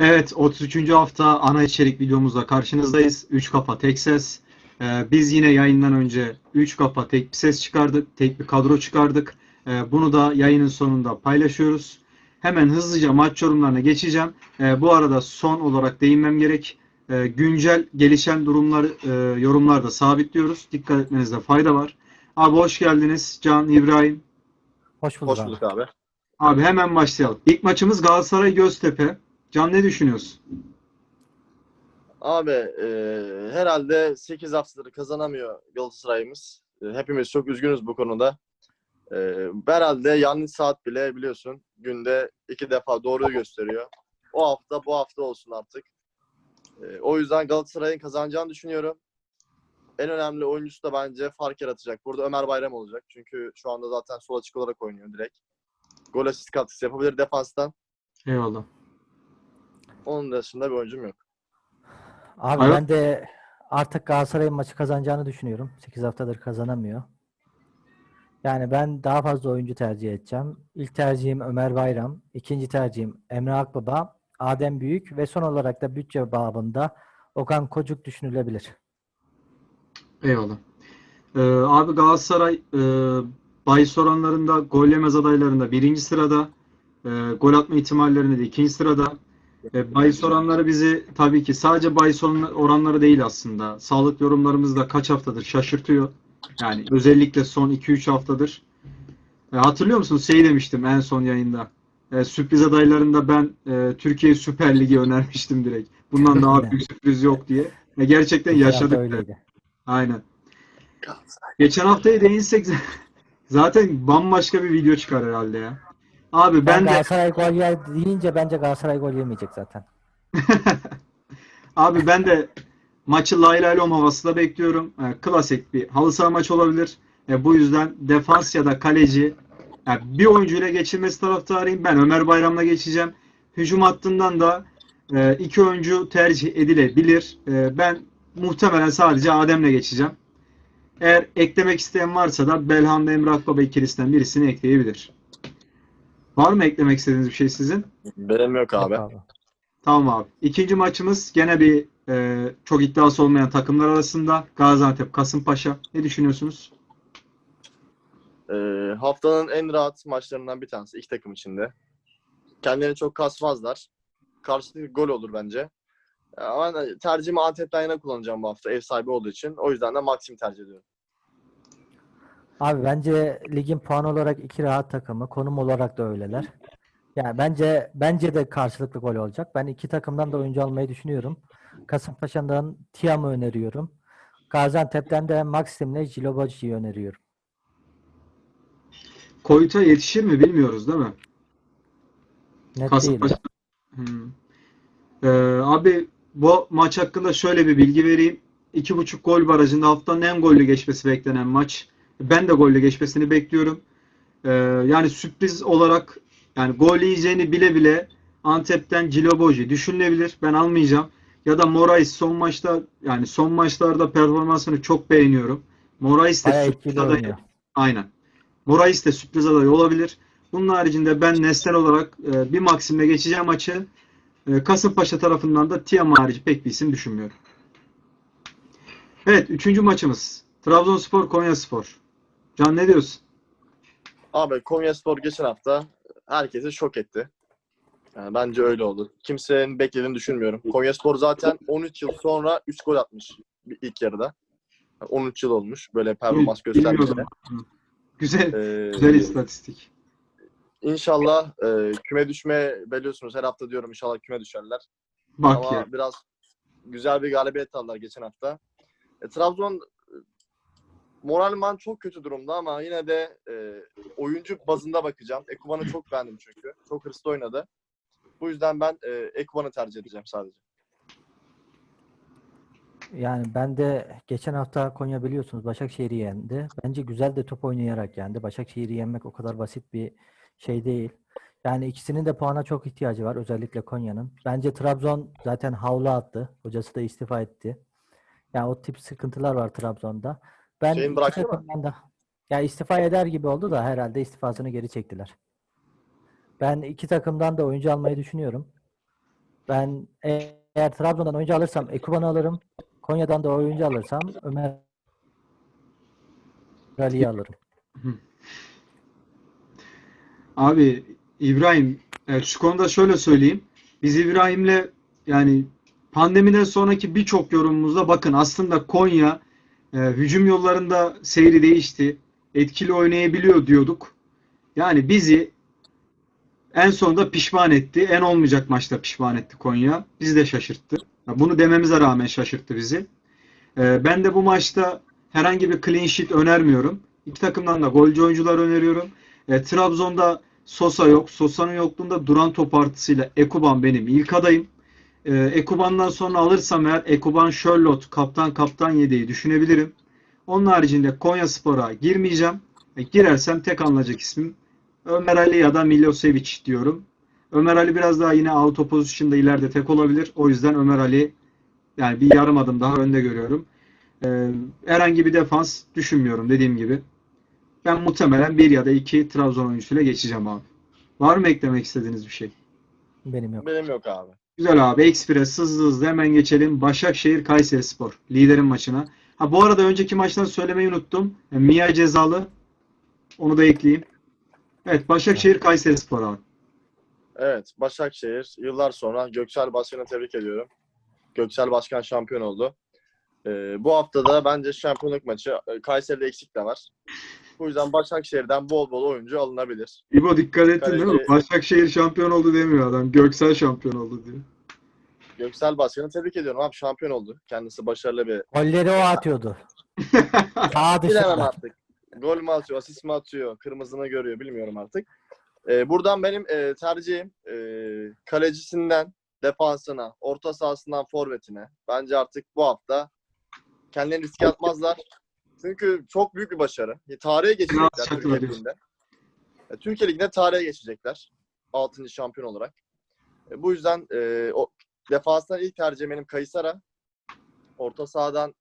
Evet, 33. hafta ana içerik videomuzla karşınızdayız. 3 kafa tek ses. Ee, biz yine yayından önce 3 kafa tek bir ses çıkardık, tek bir kadro çıkardık. Ee, bunu da yayının sonunda paylaşıyoruz. Hemen hızlıca maç yorumlarına geçeceğim. Ee, bu arada son olarak değinmem gerek. Ee, güncel gelişen durumlar e, yorumlarda sabitliyoruz. Dikkat etmenizde fayda var. Abi hoş geldiniz. Can, İbrahim. Hoş bulduk Hoş abi. bulduk abi. Abi hemen başlayalım. İlk maçımız Galatasaray Göztepe. Can ne düşünüyorsun? Abi e, herhalde 8 haftadır kazanamıyor Galatasaray'ımız. E, hepimiz çok üzgünüz bu konuda. E, herhalde yanlış saat bile biliyorsun günde iki defa doğruyu gösteriyor. O hafta bu hafta olsun artık. E, o yüzden Galatasaray'ın kazanacağını düşünüyorum. En önemli oyuncusu da bence fark yaratacak. Burada Ömer Bayram olacak. Çünkü şu anda zaten sol açık olarak oynuyor direkt. Gol asist katkısı yapabilir defanstan. Eyvallah. Onun dışında bir oyuncum yok. Abi Alo. ben de artık Galatasaray'ın maçı kazanacağını düşünüyorum. 8 haftadır kazanamıyor. Yani ben daha fazla oyuncu tercih edeceğim. İlk tercihim Ömer Bayram. ikinci tercihim Emre Akbaba. Adem Büyük ve son olarak da bütçe babında Okan Kocuk düşünülebilir. Eyvallah. Ee, abi Galatasaray e, bahis oranlarında gol yemez adaylarında birinci sırada. E, gol atma ihtimallerinde de ikinci sırada. E, bahis oranları bizi tabii ki sadece bahis oran- oranları değil aslında. Sağlık yorumlarımız da kaç haftadır şaşırtıyor. Yani özellikle son 2-3 haftadır. E, hatırlıyor musunuz? Şey demiştim en son yayında. E, sürpriz adaylarında ben e, Türkiye Süper Ligi önermiştim direkt. Bundan daha büyük sürpriz yok diye. E, gerçekten yaşadık. öyleydi. Aynen. Geçen haftaya değinsek zaten bambaşka bir video çıkar herhalde ya. Abi Ben, ben de Galatasaray gol yer deyince bence Galatasaray gol yemeyecek zaten. abi ben de maçı lay lay lom havasında bekliyorum. E, klasik bir halı saha maçı olabilir. E, bu yüzden defans ya da kaleci yani bir oyuncuyla geçilmesi taraftarıyım. Ben Ömer Bayram'la geçeceğim. Hücum hattından da e, iki oyuncu tercih edilebilir. E, ben muhtemelen sadece Adem'le geçeceğim. Eğer eklemek isteyen varsa da Belhanda ve Emre Akbaba ikilisinden birisini ekleyebilir. Var mı eklemek istediğiniz bir şey sizin? Benim yok abi. Yok abi. Tamam abi. İkinci maçımız gene bir e, çok iddiası olmayan takımlar arasında. Gaziantep Kasımpaşa. Ne düşünüyorsunuz? Ee, haftanın en rahat maçlarından bir tanesi iki takım içinde. Kendilerini çok kasmazlar. Karşılıklı gol olur bence. Ama tercihimi Antep'ten yana kullanacağım bu hafta ev sahibi olduğu için. O yüzden de Maxim tercih ediyorum. Abi bence ligin puan olarak iki rahat takımı, konum olarak da öyleler. Yani bence bence de karşılıklı gol olacak. Ben iki takımdan da oyuncu almayı düşünüyorum. Kasımpaşa'dan Tiam'ı öneriyorum. Gaziantep'ten de Maxim'le Jilobacı'yı öneriyorum. Koyut'a yetişir mi bilmiyoruz değil mi? Net Kasımpaşa. değil. Hmm. Ee, abi bu maç hakkında şöyle bir bilgi vereyim. 2.5 gol barajında haftanın en gollü geçmesi beklenen maç. Ben de gollü geçmesini bekliyorum. Ee, yani sürpriz olarak yani gol yiyeceğini bile bile Antep'ten Ciloboji düşünülebilir. Ben almayacağım. Ya da Morais son maçta yani son maçlarda performansını çok beğeniyorum. Morais de Bayağı sürpriz aday. oynuyor. Aynen. Morais de sürpriz aday olabilir. Bunun haricinde ben nesnel olarak e, bir Maxim'le geçeceğim maçı. E, Kasımpaşa tarafından da Tiam harici pek bir isim düşünmüyorum. Evet, üçüncü maçımız. Trabzonspor Konyaspor. Can ne diyorsun? Abi Konyaspor geçen hafta herkesi şok etti. Yani bence öyle oldu. Kimsenin beklediğini düşünmüyorum. Konyaspor zaten 13 yıl sonra 3 gol atmış ilk yarıda. Yani 13 yıl olmuş böyle performans göstermesine. Güzel, Ee, güzel istatistik. İnşallah e, küme düşme biliyorsunuz her hafta diyorum inşallah küme düşerler. Bak Ama ya. biraz güzel bir galibiyet aldılar geçen hafta. E, Trabzon moralman çok kötü durumda ama yine de e, oyuncu bazında bakacağım. Ekuban'ı çok beğendim çünkü. Çok hırslı oynadı. Bu yüzden ben e, Ekuban'ı tercih edeceğim sadece. Yani ben de geçen hafta Konya biliyorsunuz Başakşehir'i yendi. Bence güzel de top oynayarak yendi. Başakşehir'i yenmek o kadar basit bir şey değil. Yani ikisinin de puana çok ihtiyacı var. Özellikle Konya'nın. Bence Trabzon zaten havlu attı. Hocası da istifa etti. Yani o tip sıkıntılar var Trabzon'da. Ben Şeyin iki bıraktı mı? da ya istifa eder gibi oldu da herhalde istifasını geri çektiler. Ben iki takımdan da oyuncu almayı düşünüyorum. Ben eğer Trabzon'dan oyuncu alırsam Ekuban'ı alırım. Konya'dan da oyuncu alırsam Ömer Ali'yi alırım. Abi İbrahim, evet, şu konuda şöyle söyleyeyim. Biz İbrahim'le yani pandemiden sonraki birçok yorumumuzda bakın aslında Konya e, hücum yollarında seyri değişti. Etkili oynayabiliyor diyorduk. Yani bizi en sonunda pişman etti. En olmayacak maçta pişman etti Konya. Bizi de şaşırttı. Bunu dememize rağmen şaşırttı bizi. E, ben de bu maçta herhangi bir clean sheet önermiyorum. İki takımdan da golcü oyuncular öneriyorum. E, Trabzon'da Sosa yok. Sosa'nın yokluğunda duran top artısıyla Ekuban benim ilk adayım. E, Ekuban'dan sonra alırsam eğer Ekuban Charlotte kaptan kaptan yedeği düşünebilirim. Onun haricinde Konya Spor'a girmeyeceğim. E, girersem tek alınacak ismim Ömer Ali ya da Milosevic diyorum. Ömer Ali biraz daha yine auto pozisyonda ileride tek olabilir. O yüzden Ömer Ali yani bir yarım adım daha önde görüyorum. E, herhangi bir defans düşünmüyorum dediğim gibi. Ben muhtemelen bir ya da iki Trabzon oyuncusuyla geçeceğim abi. Var mı eklemek istediğiniz bir şey? Benim yok. Benim yok abi. Güzel abi. Ekspres hızlı hızlı hemen geçelim. Başakşehir Kayserispor. Liderin maçına. Ha bu arada önceki maçtan söylemeyi unuttum. E, Mia cezalı. Onu da ekleyeyim. Evet Başakşehir Kayserispor abi. Evet, Başakşehir yıllar sonra Göksel Başkan'ı tebrik ediyorum. Göksel Başkan şampiyon oldu. Ee, bu hafta da bence şampiyonluk maçı e, Kayseri'de eksik de var. Bu yüzden Başakşehir'den bol bol oyuncu alınabilir. İbo dikkat ettin değil mi? Kaleci- Başakşehir şampiyon oldu demiyor adam. Göksel şampiyon oldu diyor. Göksel Başkan'ı tebrik ediyorum. Abi şampiyon oldu. Kendisi başarılı bir. Golleri o atıyordu. Sağ Bilemem artık. Gol mü atıyor, asist mi atıyor, kırmızını görüyor bilmiyorum artık. Ee, buradan benim e, tercihim e, kalecisinden defansına, orta sahasından forvetine. Bence artık bu hafta kendilerini riske atmazlar. Çünkü çok büyük bir başarı. E, Tarihe geçecekler Biraz Türkiye Ligi'nde. E, Türkiye Ligi'nde tarihe geçecekler. 6. şampiyon olarak. E, bu yüzden e, o defanstan ilk tercihim benim Kayısara. Orta sahadan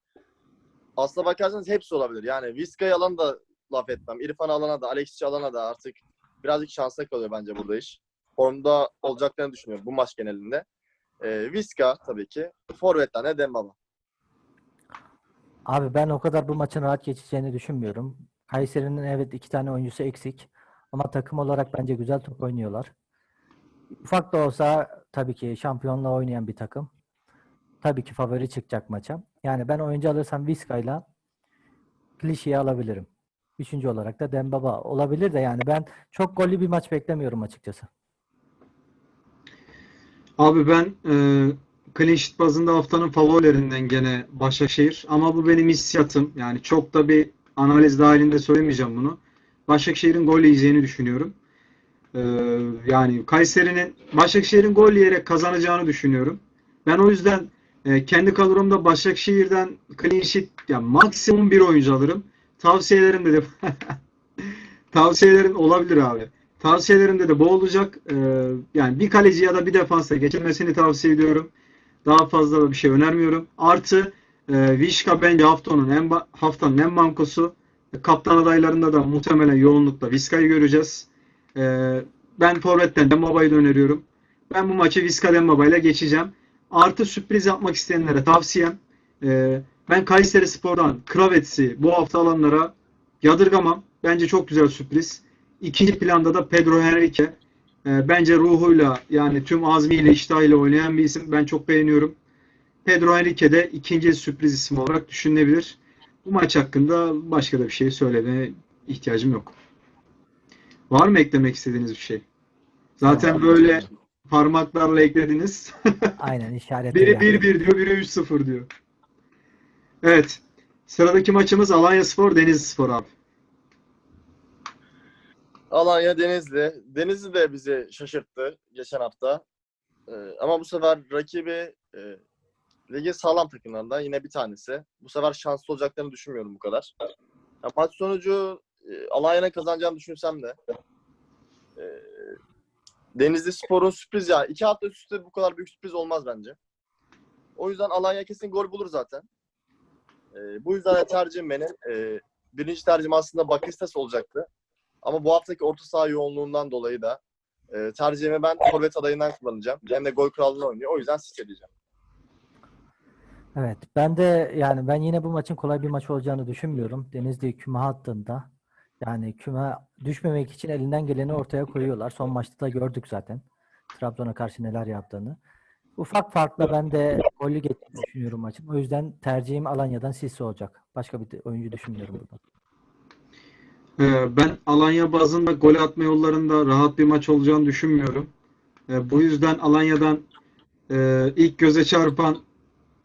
aslına bakarsanız hepsi olabilir. Yani Vizca'yı alan da laf etmem. İrfan alana da, Alexis'i alana da artık birazcık şansla kalıyor bence burada iş. Formda olacaklarını düşünüyorum bu maç genelinde. Ee, Vizca tabii ki. Forvet'ten de Dembaba. Abi ben o kadar bu maçın rahat geçeceğini düşünmüyorum. Kayseri'nin evet iki tane oyuncusu eksik. Ama takım olarak bence güzel top oynuyorlar. Ufak da olsa tabii ki şampiyonla oynayan bir takım. Tabii ki favori çıkacak maça. Yani ben oyuncu alırsam Vizca'yla Klişe'yi alabilirim. Üçüncü olarak da Dembaba olabilir de yani ben çok gollü bir maç beklemiyorum açıkçası. Abi ben e, clean sheet bazında haftanın favorilerinden gene Başakşehir. Ama bu benim hissiyatım. Yani çok da bir analiz dahilinde söylemeyeceğim bunu. Başakşehir'in gol yiyeceğini düşünüyorum. E, yani Kayseri'nin Başakşehir'in gol yiyerek kazanacağını düşünüyorum. Ben o yüzden e, kendi kadromda Başakşehir'den clean sheet yani maksimum bir oyuncu alırım. Tavsiyelerim dedim. Tavsiyelerim olabilir abi. Tavsiyelerimde de bu olacak. Ee, yani bir kaleci ya da bir defansa geçilmesini tavsiye ediyorum. Daha fazla da bir şey önermiyorum. Artı e, Vişka bence haftanın en haftanın en bankosu. Kaptan adaylarında da muhtemelen yoğunlukla Vizca'yı göreceğiz. Ee, ben forvetten Dembaba'yı da öneriyorum. Ben bu maçı Vizca Dembaba ile geçeceğim. Artı sürpriz yapmak isteyenlere tavsiyem. e, ben Kayseri Spor'dan Kravets'i bu hafta alanlara yadırgamam. Bence çok güzel sürpriz. İkinci planda da Pedro Henrique. E, bence ruhuyla yani tüm azmiyle iştahıyla oynayan bir isim. Ben çok beğeniyorum. Pedro Henrique de ikinci sürpriz isim olarak düşünülebilir. Bu maç hakkında başka da bir şey söylemeye ihtiyacım yok. Var mı eklemek istediğiniz bir şey? Zaten böyle parmaklarla eklediniz. Aynen işaret. Biri yani. 1-1 diyor, biri 3-0 diyor. Evet. Sıradaki maçımız Alanya Spor, Denizli Spor abi. Alanya Denizli. Denizli de bizi şaşırttı geçen hafta. Ee, ama bu sefer rakibi e, ligin sağlam takımlarından yine bir tanesi. Bu sefer şanslı olacaklarını düşünmüyorum bu kadar. Ya, maç sonucu e, Alanya'nın kazanacağını düşünsem de e, Denizli Spor'un sürpriz ya. iki hafta üst üste bu kadar büyük sürpriz olmaz bence. O yüzden Alanya kesin gol bulur zaten. E, bu yüzden de tercihim benim. E, birinci tercihim aslında Bakistas olacaktı. Ama bu haftaki orta saha yoğunluğundan dolayı da e, tercihimi ben forvet adayından kullanacağım. Hem de gol krallığını oynuyor. O yüzden Sisse diyeceğim. Evet, ben de yani ben yine bu maçın kolay bir maç olacağını düşünmüyorum. Denizli küme hattında. Yani küme düşmemek için elinden geleni ortaya koyuyorlar. Son maçta da gördük zaten. Trabzon'a karşı neler yaptığını. Ufak farkla ben de gollü geçtiğini düşünüyorum maçın. O yüzden tercihim Alanya'dan Sisse olacak. Başka bir oyuncu düşünmüyorum burada. Ee, Ben Alanya bazında gol atma yollarında rahat bir maç olacağını düşünmüyorum. Ee, Bu yüzden Alanya'dan e, ilk göze çarpan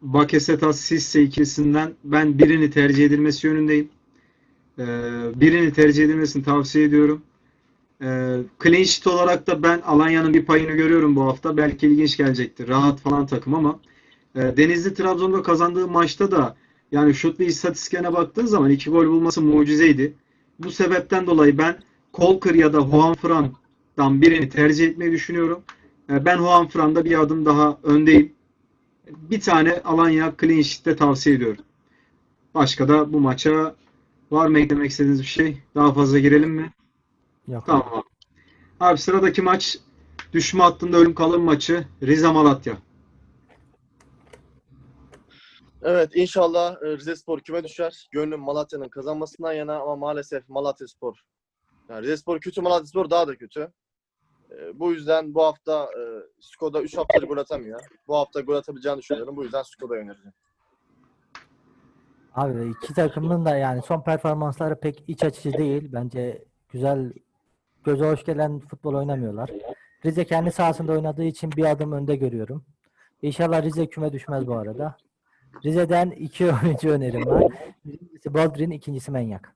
Bakasetas Sisse ikilisinden ben birini tercih edilmesi yönündeyim. Ee, Birini tercih edilmesini tavsiye ediyorum. Clean sheet olarak da ben Alanya'nın bir payını görüyorum bu hafta. Belki ilginç gelecektir. Rahat falan takım ama e, Denizli Trabzon'da kazandığı maçta da yani şutlu istatistiğine baktığın zaman iki gol bulması mucizeydi. Bu sebepten dolayı ben Kolkır ya da Juanfran'dan birini tercih etmeyi düşünüyorum. E, Ben Juanfran'da bir adım daha öndeyim. Bir tane Alanya clean sheet'te tavsiye ediyorum. Başka da bu maça var mı eklemek istediğiniz bir şey? Daha fazla girelim mi? Yok. Tamam. Abi sıradaki maç düşme hattında ölüm kalım maçı Rize Malatya. Evet inşallah e, Rize Spor küme düşer. Gönlüm Malatya'nın kazanmasından yana ama maalesef Malatya Spor. Yani Rize Spor kötü, Malatya Spor daha da kötü. E, bu yüzden bu hafta e, Skoda 3 haftadır gol atamıyor. Bu hafta gol atabileceğini düşünüyorum. Bu yüzden Skoda'yı önereceğim. Abi iki takımın da yani son performansları pek iç açıcı değil. Bence güzel göze hoş gelen futbol oynamıyorlar. Rize kendi sahasında oynadığı için bir adım önde görüyorum. İnşallah Rize küme düşmez bu arada. Rize'den iki oyuncu önerim var. Birincisi Baldrin, ikincisi Menyak.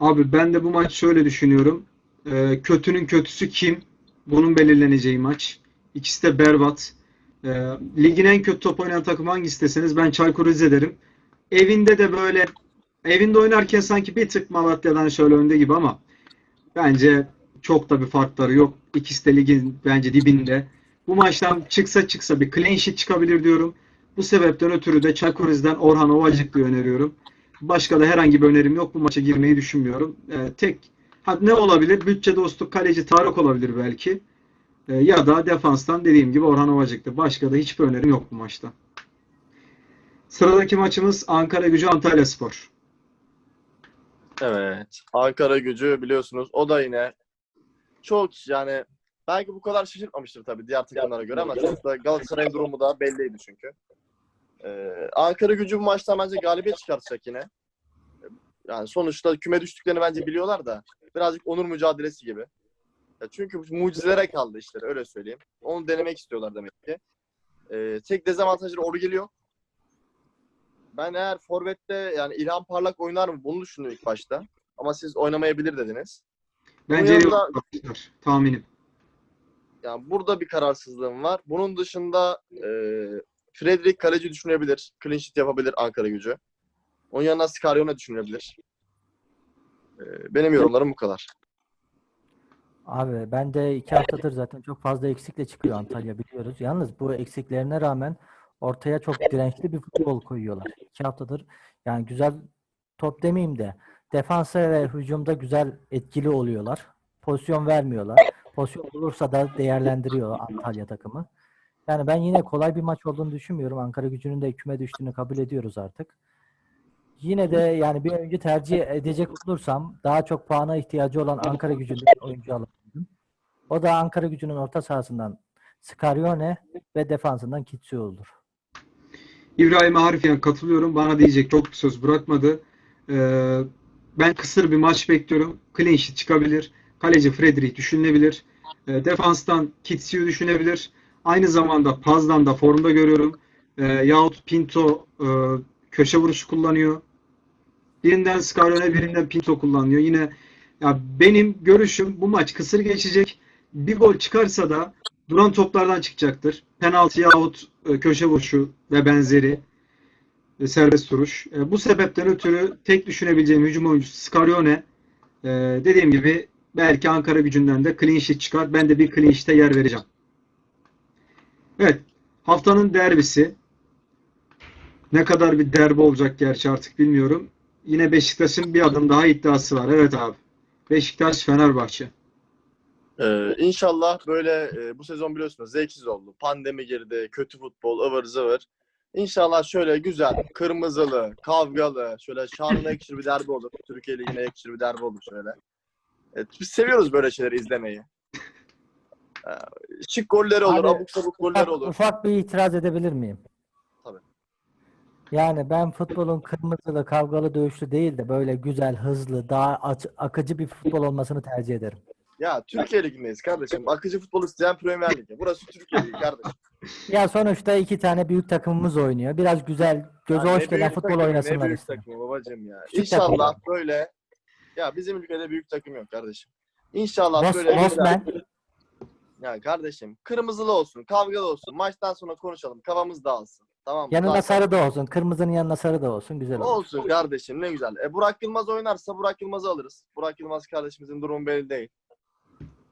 Abi ben de bu maç şöyle düşünüyorum. Ee, kötünün kötüsü kim? Bunun belirleneceği maç. İkisi de berbat. Ee, ligin en kötü top oynayan takım hangisi deseniz ben Çaykur Rize derim. Evinde de böyle evinde oynarken sanki bir tık Malatya'dan şöyle önde gibi ama bence çok da bir farkları yok. İkisi de ligin bence dibinde. Bu maçtan çıksa çıksa bir clean sheet çıkabilir diyorum. Bu sebepten ötürü de Çaykur Rize'den Orhan Ovacıklı'yı öneriyorum. Başka da herhangi bir önerim yok. Bu maça girmeyi düşünmüyorum. Ee, tek ha, ne olabilir? Bütçe dostu kaleci Tarık olabilir belki. Ee, ya da defanstan dediğim gibi Orhan Ovacıklı. Başka da hiçbir önerim yok bu maçta. Sıradaki maçımız Ankara Gücü Antalya Spor. Evet. Ankara gücü biliyorsunuz o da yine çok yani belki bu kadar şaşırtmamıştır tabii diğer takımlara göre ama çok da Galatasaray'ın durumu da belliydi çünkü. Ee, Ankara gücü bu maçtan bence galibiyet çıkartacak yine. Yani sonuçta küme düştüklerini bence biliyorlar da birazcık onur mücadelesi gibi. Ya çünkü mucizelere kaldı işte öyle söyleyeyim. Onu denemek istiyorlar demek ki. Ee, tek dezavantajları oru geliyor. Ben eğer Forvet'te yani İlhan Parlak oynar mı bunu düşündüm ilk başta. Ama siz oynamayabilir dediniz. Bence yok yanında- arkadaşlar. Tahminim. Yani burada bir kararsızlığım var. Bunun dışında e, Fredrik kaleci düşünebilir. Clean sheet yapabilir Ankara gücü. Onun yanına Scarione düşünebilir. E, benim yorumlarım bu kadar. Abi ben de iki haftadır zaten çok fazla eksikle çıkıyor Antalya biliyoruz. Yalnız bu eksiklerine rağmen ortaya çok dirençli bir futbol koyuyorlar. İki haftadır yani güzel top demeyeyim de defansa ve hücumda güzel etkili oluyorlar. Pozisyon vermiyorlar. Pozisyon olursa da değerlendiriyor Antalya takımı. Yani ben yine kolay bir maç olduğunu düşünmüyorum. Ankara gücünün de küme düştüğünü kabul ediyoruz artık. Yine de yani bir oyuncu tercih edecek olursam daha çok puana ihtiyacı olan Ankara gücünden oyuncu alabilirim. O da Ankara gücünün orta sahasından Scarione ve defansından Kitsu olur. İbrahim'e harfiyen katılıyorum. Bana diyecek çok bir söz bırakmadı. Ee, ben kısır bir maç bekliyorum. Clean sheet çıkabilir. Kaleci Fredrik düşünülebilir. Ee, defanstan Kitsiu düşünebilir. Aynı zamanda Paz'dan da formda görüyorum. Ee, yahut Pinto e, köşe vuruşu kullanıyor. Birinden Scarone, birinden Pinto kullanıyor. Yine ya benim görüşüm bu maç kısır geçecek. Bir gol çıkarsa da duran toplardan çıkacaktır. Penaltı yahut e, köşe vuruşu ve benzeri e, serbest vuruş. E, bu sebepten ötürü tek düşünebileceğim hücum oyuncusu Scarione. E, dediğim gibi belki Ankara gücünden de clean sheet çıkar. Ben de bir clean sheet'e yer vereceğim. Evet. Haftanın derbisi. Ne kadar bir derbi olacak gerçi artık bilmiyorum. Yine Beşiktaş'ın bir adım daha iddiası var. Evet abi. Beşiktaş Fenerbahçe. Ee, inşallah böyle e, bu sezon biliyorsunuz zevksiz oldu. Pandemi girdi, kötü futbol, ıvır zıvır. İnşallah şöyle güzel, kırmızılı, kavgalı, şöyle şanına yakışır bir derbi olur. Türkiye Ligi'ne yakışır bir derbi olur şöyle. Evet, biz seviyoruz böyle şeyleri izlemeyi. Ee, şık golleri olur, Abi, abuk sabuk goller Ufak, olur. ufak bir itiraz edebilir miyim? Tabii. Yani ben futbolun kırmızılı, kavgalı, dövüşlü değil de böyle güzel, hızlı, daha aç- akıcı bir futbol olmasını tercih ederim. Ya Türkiye Ligi'ndeyiz kardeşim. Akıcı futbol isteyen Premier Ligi. Burası Türkiye Ligi kardeşim. Ya sonuçta iki tane büyük takımımız oynuyor. Biraz güzel, göze Ya hoş gelen futbol takımı, oynasınlar Ne büyük istedim. takımı babacım ya. Küçük İnşallah takım. böyle ya bizim ülkede büyük takım yok kardeşim. İnşallah Bos- böyle Bosman. Ya kardeşim kırmızılı olsun, kavgalı olsun. Maçtan sonra konuşalım. Kafamız dağılsın. Tamam mı? Yanında Zaten- sarı da olsun. Kırmızının yanına sarı da olsun. Güzel olur. Olsun kardeşim ne güzel. E, Burak Yılmaz oynarsa Burak Yılmaz'ı alırız. Burak Yılmaz kardeşimizin durumu belli değil.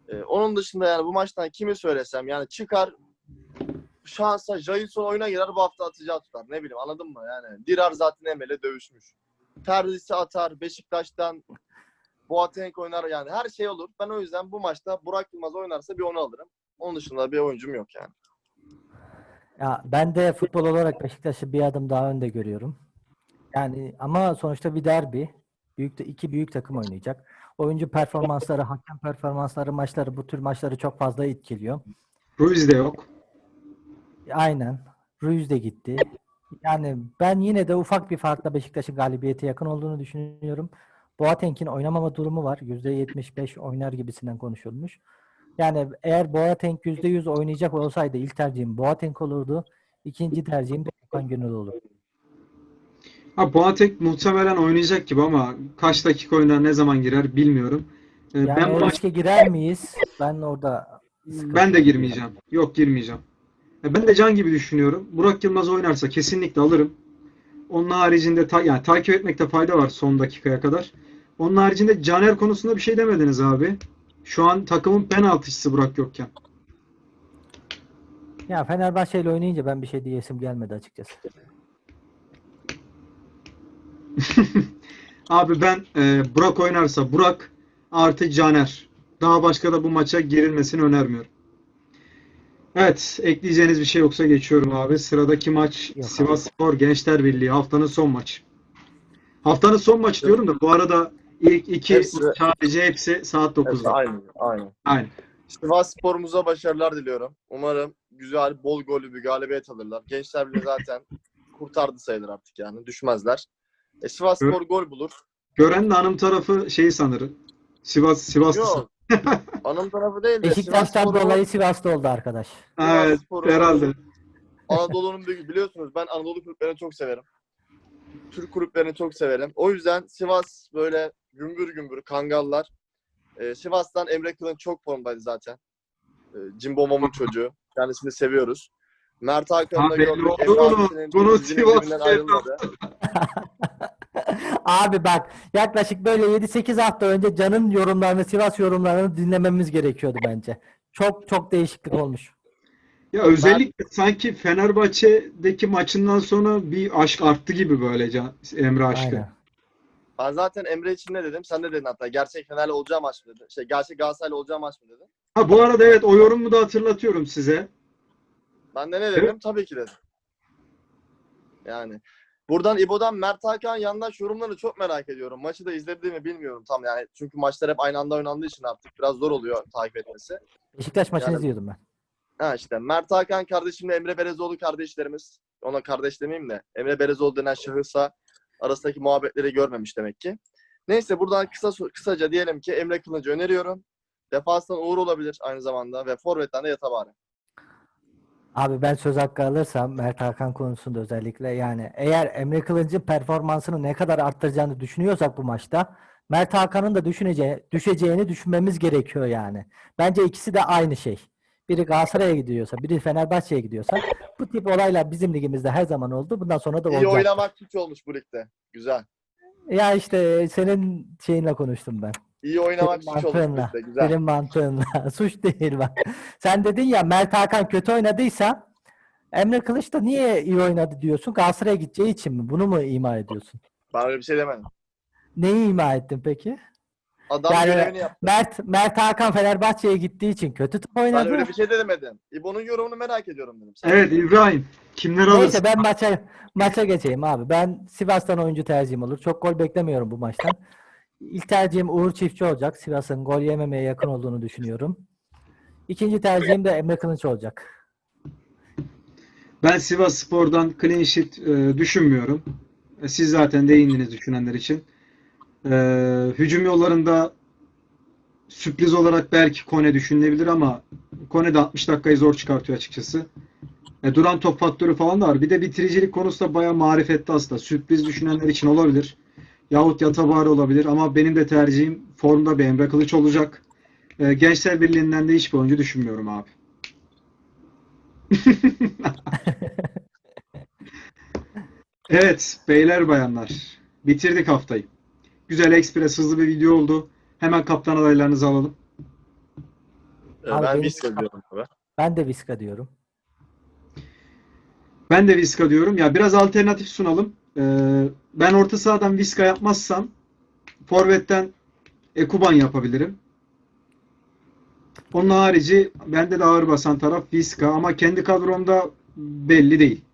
E, onun dışında yani bu maçtan kimi söylesem yani çıkar şansa Jailson oyuna girer bu hafta atacağı tutar. Ne bileyim anladın mı yani. Dirar zaten Emel'e dövüşmüş. Terzisi atar Beşiktaş'tan Boateng oynar yani her şey olur. Ben o yüzden bu maçta Burak Yılmaz oynarsa bir onu alırım. Onun dışında bir oyuncum yok yani. Ya ben de futbol olarak Beşiktaş'ı bir adım daha önde görüyorum. Yani ama sonuçta bir derbi. Büyük de iki büyük takım oynayacak. Oyuncu performansları, hakem performansları maçları bu tür maçları çok fazla etkiliyor. Ruiz de yok. Aynen. Ruiz de gitti. Yani ben yine de ufak bir farkla Beşiktaş'ın galibiyete yakın olduğunu düşünüyorum. Boateng'in oynamama durumu var. %75 oynar gibisinden konuşulmuş. Yani eğer Boateng %100 oynayacak olsaydı ilk tercihim Boateng olurdu. İkinci tercihim de Okan Gönül olur. Ha, Boateng muhtemelen oynayacak gibi ama kaç dakika oynar, ne zaman girer bilmiyorum. Ee, Yani ben maç- girer miyiz? Ben orada ben de girmeyeceğim. Yok girmeyeceğim. Ben de Can gibi düşünüyorum. Burak Yılmaz oynarsa kesinlikle alırım. Onun haricinde ta- yani takip etmekte fayda var son dakikaya kadar. Onun haricinde Caner konusunda bir şey demediniz abi. Şu an takımın penaltıcısı Burak yokken. Ya Fenerbahçe ile oynayınca ben bir şey diyesim gelmedi açıkçası. Abi ben e, Burak oynarsa Burak artı Caner. Daha başka da bu maça girilmesini önermiyorum. Evet, ekleyeceğiniz bir şey yoksa geçiyorum abi. Sıradaki maç Yok abi. Sivasspor Gençler Birliği haftanın son maçı. Haftanın son maçı diyorum da bu arada ilk iki Hepsi- sadece hepsi saat Hepsi 9'da. aynı. Aynı. Aynen. Sivas sporumuza başarılar diliyorum. Umarım güzel, bol gollü bir galibiyet alırlar. Gençler bile zaten kurtardı sayılır artık yani. Düşmezler. E, Sivas Spor gol bulur. Gören de hanım tarafı şeyi sanır. Sivas Sivaslı. Yok. Anım tarafı değil de Beşiktaş'tan Sivasspor'u- dolayı Sivas'ta oldu arkadaş. Evet, herhalde. Anadolu'nun büyüğü biliyorsunuz ben Anadolu kulüplerini çok severim. Türk kulüplerini çok severim. O yüzden Sivas böyle gümbür gümbür kangallar. Ee, Sivas'tan Emre Kılınç çok formdaydı zaten. Ee, Jimbo Mom'un çocuğu. Kendisini seviyoruz. Mert Hakan'ı da gördük. Emre bunu. Sivas. Abi bak yaklaşık böyle 7-8 hafta önce Can'ın yorumlarını, Sivas yorumlarını dinlememiz gerekiyordu bence. Çok çok değişiklik olmuş. Ya özellikle sanki Fenerbahçe'deki maçından sonra bir aşk arttı gibi böyle Can, Emre aşkı. Aynen. Ben zaten Emre için ne dedim? Sen de dedin hatta. Gerçek Fener'le olacağı maç mı dedin? Şey, gerçek Galatasaray'la olacağı maç mı dedin? Ha bu arada evet o yorumu da hatırlatıyorum size. Ben de ne dedim? Tabii ki dedim. Yani buradan İbo'dan Mert Hakan yandaş yorumlarını çok merak ediyorum. Maçı da izlediğimi bilmiyorum tam yani. Çünkü maçlar hep aynı anda oynandığı için artık biraz zor oluyor takip etmesi. Beşiktaş maçını Yani- izliyordum ben. Ha işte Mert Hakan kardeşimle Emre Berezoğlu kardeşlerimiz. Ona kardeş demeyeyim de Emre Berezoğlu denen şahısa arasındaki muhabbetleri görmemiş demek ki. Neyse buradan kısa kısaca diyelim ki Emre Kılıncı öneriyorum. Defanstan Uğur olabilir aynı zamanda ve forvetten de Yatabari. Abi ben söz hakkı alırsam Mert Hakan konusunda özellikle yani eğer Emre Kılınç'ın performansını ne kadar arttıracağını düşünüyorsak bu maçta Mert Hakan'ın da düşüneceği, düşeceğini düşünmemiz gerekiyor yani. Bence ikisi de aynı şey. Biri Galatasaray'a gidiyorsa, biri Fenerbahçe'ye gidiyorsa bu tip olaylar bizim ligimizde her zaman oldu. Bundan sonra da İyi olacak. oynamak hiç olmuş bu ligde. Güzel. Ya işte senin şeyinle konuştum ben. İyi oynamak Senin suç olmuş bu mantığınla. ligde. Güzel. Senin mantığınla. Suç değil bak. Sen dedin ya Mert Hakan kötü oynadıysa Emre Kılıç da niye iyi oynadı diyorsun? Galatasaray'a gideceği için mi? Bunu mu ima ediyorsun? Ben öyle bir şey demedim. Neyi ima ettin peki? Adam Yani görevini yaptı. Mert Mert Hakan Fenerbahçe'ye gittiği için kötü top Ben oynadı. öyle bir şey de demedim. İbo'nun yorumunu merak ediyorum dedim. Sen Evet İbrahim. Kimleri alırsın? Neyse ben maça maça geçeyim abi. Ben Sivas'tan oyuncu tercihim olur. Çok gol beklemiyorum bu maçtan. İlk tercihim Uğur Çiftçi olacak. Sivas'ın gol yememeye yakın olduğunu düşünüyorum. İkinci tercihim de Emre Kılıç olacak. Ben Sivas Spor'dan clean sheet e, düşünmüyorum. E, Siz zaten değindiniz düşünenler için. E, hücum yollarında sürpriz olarak belki Kone düşünülebilir ama Kone de 60 dakikayı zor çıkartıyor açıkçası. E, duran top faktörü falan da var. Bir de bitiricilik konusu da bayağı marifetli aslında. Sürpriz düşünenler için olabilir. Yahut Yatabari olabilir ama benim de tercihim formda bir Emre Kılıç olacak. E, Gençler Birliği'nden de hiçbir oyuncu düşünmüyorum abi. Evet, beyler bayanlar. Bitirdik haftayı. Güzel, ekspres, hızlı bir video oldu. Hemen kaptan adaylarınızı alalım. Ee, Abi ben benim- Vizca diyorum abi. Ben de Viska diyorum. Ben de Viska diyorum. Ya biraz alternatif sunalım. Ee, ben orta sahadan Viska yapmazsam forvetten Ekuban yapabilirim. Onun harici bende de ağır basan taraf Viska ama kendi kadromda belli değil.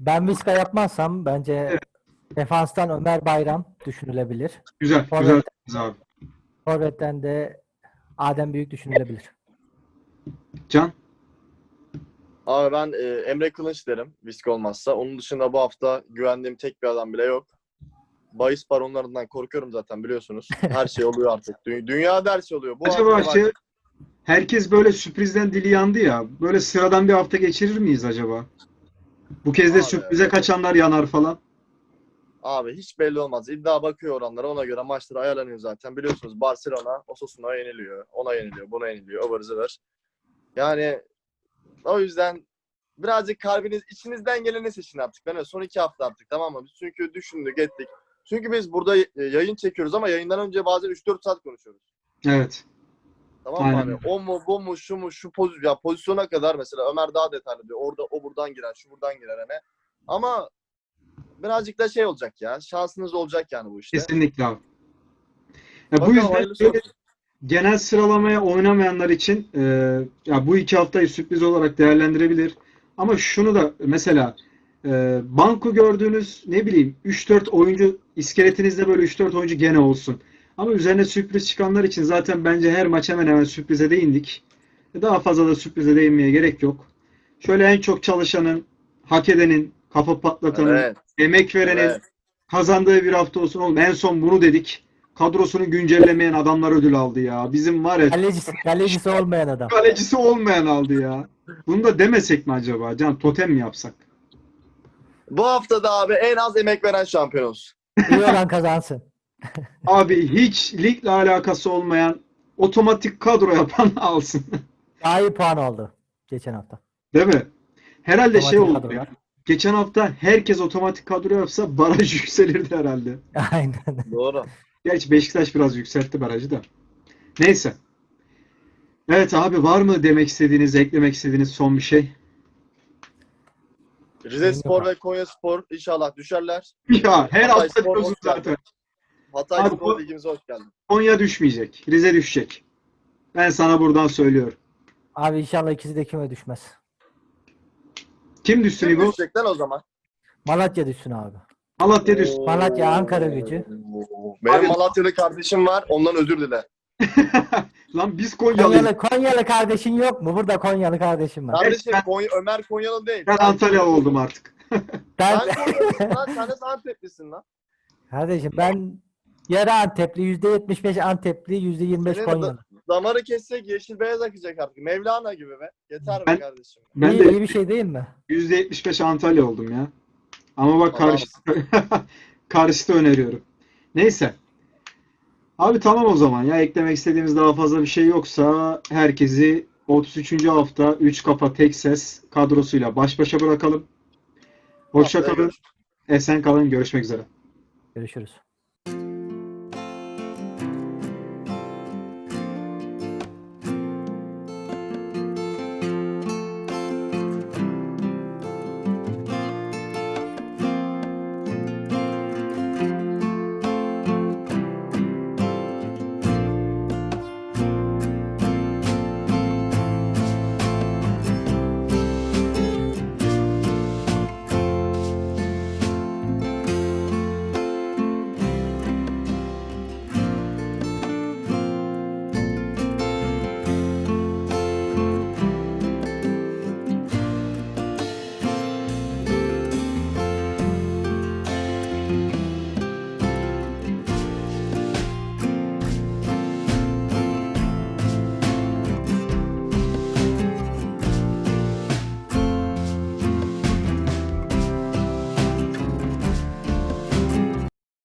Ben Viska yapmazsam bence defanstan Ömer Bayram düşünülebilir. Güzel, Forvet. güzel abi. Forvet'ten de Adem Büyük düşünülebilir. Can? Abi ben e, Emre Kılınç derim Vizca olmazsa. Onun dışında bu hafta güvendiğim tek bir adam bile yok. Bahis baronlarından korkuyorum zaten biliyorsunuz. Her şey oluyor artık. Dü- dünyada her şey oluyor. Bu Acaba hafta şey, bak- herkes böyle sürprizden dili yandı ya. Böyle sıradan bir hafta geçirir miyiz acaba? Bu kez de Abi. sürprize kaçanlar yanar falan. Abi hiç belli olmaz. İddia bakıyor oranlara. Ona göre maçlar ayarlanıyor zaten. Biliyorsunuz Barcelona Osasuna'ya yeniliyor. Ona yeniliyor. Buna yeniliyor. Ivır zıvır. Yani o yüzden birazcık kalbiniz içinizden geleni seçin artık. Ben öyle son iki hafta artık tamam mı? Biz çünkü düşündük ettik. Çünkü biz burada e, yayın çekiyoruz ama yayından önce bazen 3-4 saat konuşuyoruz. Evet. Tamam mı? Hani o mu bu mu şu mu şu pozisyon ya pozisyona kadar mesela Ömer daha detaylı diyor. Orada o buradan girer, şu buradan girer hani. Ama birazcık da şey olacak ya. Şansınız olacak yani bu işte. Kesinlikle abi. Ya bu yüzden böyle genel sıralamaya oynamayanlar için e, ya bu iki haftayı sürpriz olarak değerlendirebilir. Ama şunu da mesela e, banko gördüğünüz ne bileyim 3-4 oyuncu iskeletinizde böyle 3-4 oyuncu gene olsun. Ama üzerine sürpriz çıkanlar için zaten bence her maç hemen hemen sürprize değindik. Daha fazla da sürprize değinmeye gerek yok. Şöyle en çok çalışanın, hak edenin, kafa patlatanın, Evet. Emek verenin, evet. kazandığı bir hafta olsun. Oğlum en son bunu dedik. Kadrosunu güncellemeyen adamlar ödül aldı ya. Bizim var ya Kalecisi, kalecisi olmayan adam. kalecisi olmayan aldı ya. Bunu da demesek mi acaba? Can totem mi yapsak? Bu hafta da abi en az emek veren şampiyon olsun. İyi olan kazansın. Abi hiç ligle alakası olmayan otomatik kadro yapan alsın. Daha iyi puan oldu geçen hafta. Değil mi? Herhalde şey Otomatik oldu ya. Geçen hafta herkes otomatik kadro yapsa baraj yükselirdi herhalde. Aynen. Doğru. Gerçi Beşiktaş biraz yükseltti barajı da. Neyse. Evet abi var mı demek istediğiniz, eklemek istediğiniz son bir şey? Rize Spor ve Konya Spor inşallah düşerler. Ya her Hatay hafta diyorsun zaten. Hatay Abi Spor ligimize hoş geldin. Konya düşmeyecek. Rize düşecek. Ben sana buradan söylüyorum. Abi inşallah ikisi de küme düşmez. Kim düşsün Kim İbo? düşecek lan o zaman? Malatya düşsün abi. Malatya düşsün. Malatya, Ankara gücü. Benim Abi- Malatyalı kardeşim var. Ondan özür dile. Lan biz Konyalıyız. Konyalı, Konyalı kardeşin yok mu? Burada Konyalı kardeşim var. Kardeşim ben- Konya, Ömer Konyalı değil. Ben Antalyalı oldum artık. Ben, Sen Konyalısın lan. Sen de Anteplisin lan. kardeşim ben yarı Antepli, %75 Antepli, %25 Senin Konyalı. Damarı kessek yeşil beyaz akacak artık. Mevlana gibi be. Yeter Ben- be kardeşim. Ben iyi, de iyi bir şey değil mi? %75 Antalya oldum ya. Ama bak Allah'ım. karşıda, karşıda öneriyorum. Neyse. Abi tamam o zaman ya eklemek istediğimiz daha fazla bir şey yoksa herkesi 33. hafta 3 kafa tek ses kadrosuyla baş başa bırakalım. Hoşça Haftaya kalın. görüşürüz. Esen kalın. Görüşmek üzere. Görüşürüz.